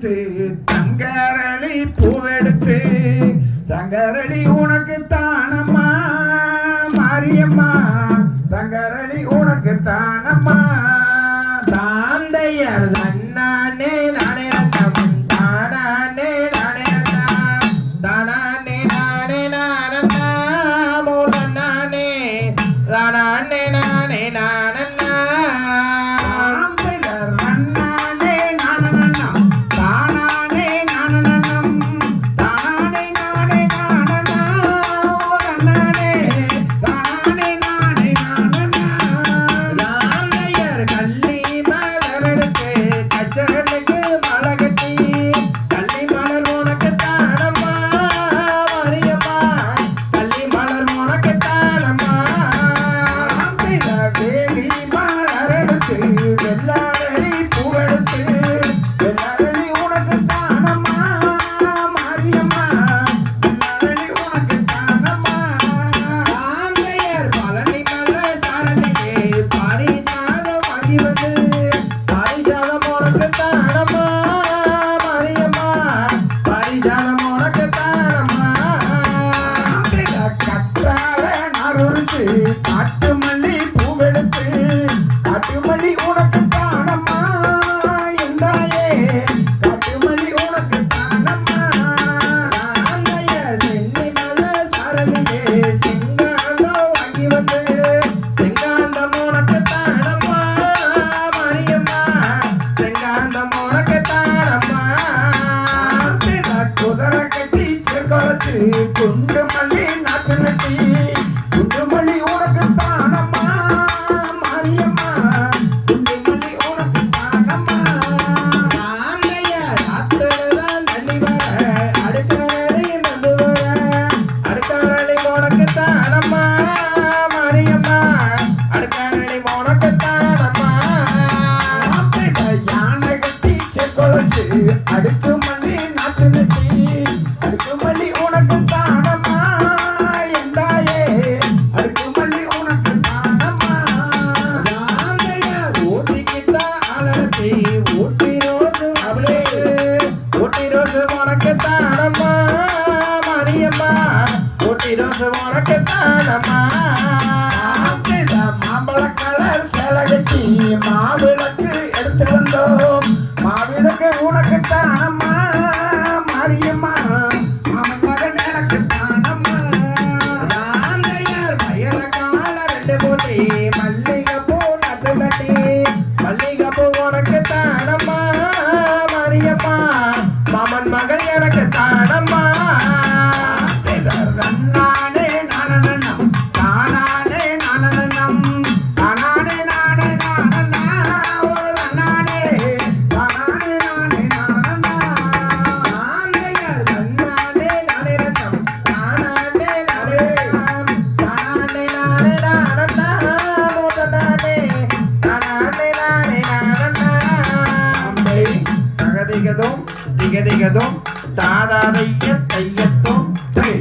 பூவெடுத்து தங்கரளி பூவெடுத்து. தங்கரளி உனக்கு தானம்மா மாரியம்மா. தங்கரளி உனக்கு தானம்மா தாந்தையர் தன்னானே de mi குண்டுமல்லி நாட்டு நட்டி குண்டுமல்லி ரோசு உனக்கு தானமா மாம்பழ கலர் செலகட்டி மாவிளக்கு எடுத்து வந்தோம். மாவிளக்கு உனக்கு திகதோ திகதிகதோ தாதாதைய தையத்தோ தை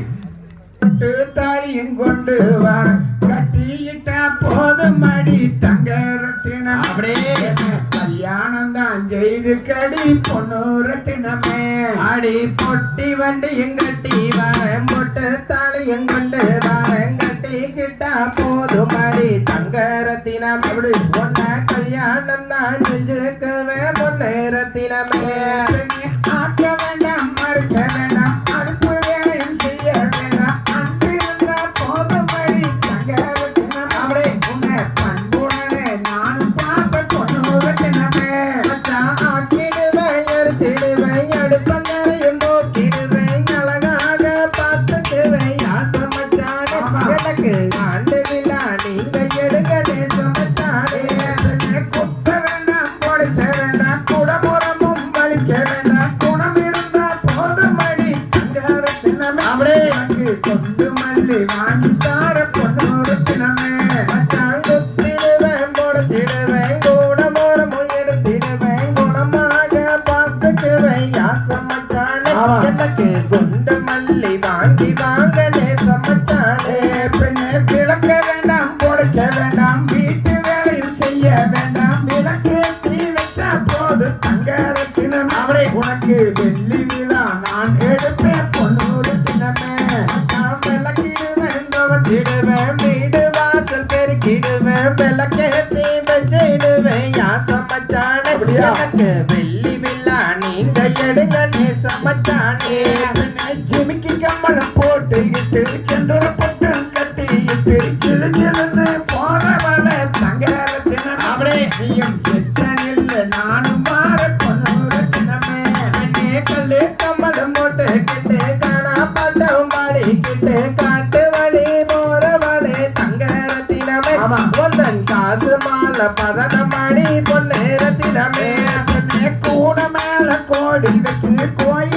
தாலியும் கொண்டு வா கட்டியிட்டா போதும் மடி தங்க ரத்தினம் அப்படியே. கல்யாணம் தான் செய்து கடி பொண்ணு ரத்தினமே அடி பொட்டி வண்டி எங்கட்டி வாரம் பொட்டு தாலியும் கொண்டு வாரங்க. கட்டிக்கிட்டா போதும் அடி தங்க ரத்தினம் அப்படி பொண்ண கல்யாணம் தான் செஞ்சுக்குவேன் பொண்ணு ரத்தினமே வாங்கி கொண்டு மல்லி வாங்கி தார பொண்ணோரத்தினமே எனக்கு குண்டு மல்லி வாங்கி வாங்க. துவச்சிடுவேன் வீடு வாசல் பெருக்கிடுவேன் விளக்கேத்தி வச்சிடுவேன். யாசம் மச்சானே? எனக்கு வெள்ளி விழா நீங்க எடுங்க நேசம் மச்சானே. ஜிமிக்கி கம்மலம் போட்டுக்கிட்டு பொந்தன் காசு மால பதன மணி பொன்னேரத்தினமே கூட மேல கோடி வச்சு கோயில்